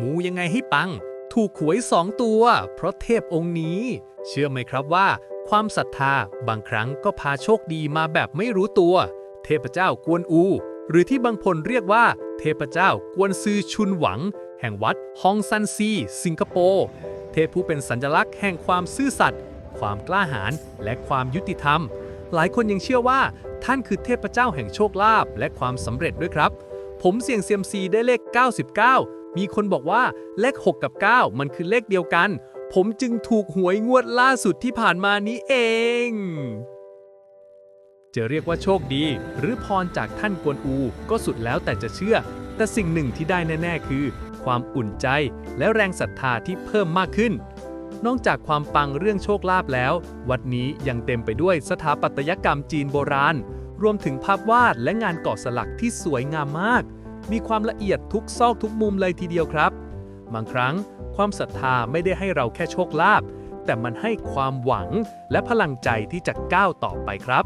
มูยังไงให้ปัง ถูกหวยสองตัว เพราะเทพองค์นี้ เชื่อไหมครับว่า ความศรัทธาบางครั้งก็พาโชคดีมาแบบไม่รู้ตัว เทพเจ้ากวนอู หรือที่บางคนเรียกว่า เทพเจ้ากวนซือชุนหวัง แห่งวัดฮองซันซี สิงคโปร์เทพผู้เป็นสัญลักษณ์แห่งความซื่อสัตย์ความกล้าหาญและความยุติธรรม หลายคนยังเชื่อว่า ท่านคือเทพเจ้าแห่งโชคลาภและความสำเร็จด้วยครับ ผมเสี่ยงเซียมซีได้เลข 99 มีคนบอกว่าเลข 6 กับ 9 มันคือเลขเดียวกัน ผมจึงถูกหวยงวดล่าสุดที่ผ่านมานี้เอง จะเรียกว่าโชคดี หรือพรจากท่านกวนอูก็สุดแล้วแต่จะเชื่อ แต่สิ่งหนึ่งที่ได้แน่ ๆ คือ ความอุ่นใจและแรงศรัทธาที่เพิ่มมากขึ้น นอกจากความปังเรื่องโชคลาภแล้ว วัดนี้ยังเต็มไปด้วยสถาปัตยกรรมจีนโบราณ รวมถึงภาพวาดและงานก่อสลักที่สวยงามมาก มีความละเอียดทุกซอกทุกมุมเลยทีเดียวครับ บางครั้งความศรัทธาไม่ได้ให้เราแค่โชคลาภแต่มันให้ความหวังและพลังใจที่จะก้าวต่อไปครับ